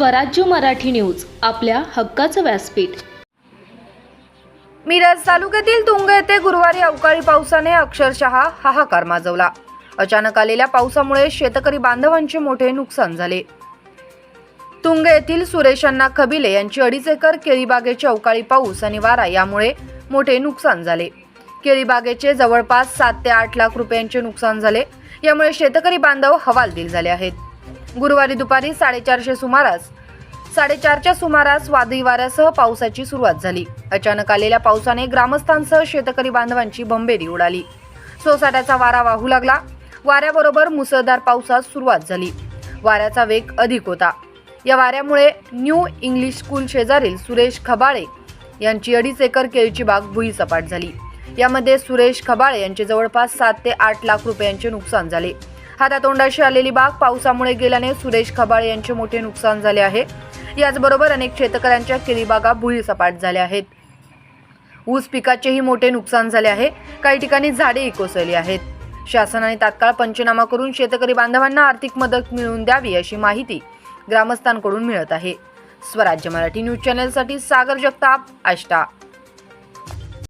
स्वराज्य मराठी न्यूज आपल्या हक्काचं व्यासपीठ. मिरज तालुक्यातील तुंग येथे गुरुवारी अवकाळी पावसाने अक्षरशः हाहाकार माजवला. अचानक आलेल्या पावसामुळे शेतकरी बांधवांचे मोठे नुकसान झाले. तुंग येथील सुरेश अण्णा खबिले यांची अडीच एकर केळीबागेचे अवकाळी पाऊस आणि वारा यामुळे मोठे नुकसान झाले. केळीबागेचे जवळपास सात ते आठ लाख रुपयांचे नुकसान झाले यामुळे शेतकरी बांधव हवालदिल झाले आहेत. गुरुवारी दुपारी साडेचारशे सुमारास साडेचारच्या सुमारास वादळी वाऱ्यासह पावसाची सुरुवात झाली. अचानक आलेल्या पावसाने ग्रामस्थांसह शेतकरी बांधवांची बंबेरी उडाली. सोसाट्याचा वारा वाहू लागला. वाऱ्याबरोबर मुसळधार पावसास सुरुवात झाली. वाऱ्याचा वेग अधिक होता. या वाऱ्यामुळे न्यू इंग्लिश स्कूल शेजारील सुरेश खबाळे यांची अडीच एकर केळीची बाग भुईसपाट झाली. यामध्ये सुरेश खबाळे यांचे जवळपास सात ते आठ लाख रुपयांचे नुकसान झाले. हातातोंडाशी आलेली बाग पावसामुळे गेल्याने सुरेश खबाळे यांचे मोठे नुकसान झाले आहे. याचबरोबर अनेक शेतकऱ्यांच्या केळीबागा भुईसपाट झाल्या आहेत. ऊस पिकाचेही मोठे नुकसान झाले आहे. काही ठिकाणी झाडेही कोसळली आहेत. शासनाने तात्काळ पंचनामा करून शेतकरी बांधवांना आर्थिक मदत मिळवून द्यावी अशी माहिती ग्रामस्थांकडून मिळत आहे. स्वराज्य मराठी न्यूज चॅनलसाठी सागर जगताप आष्टा.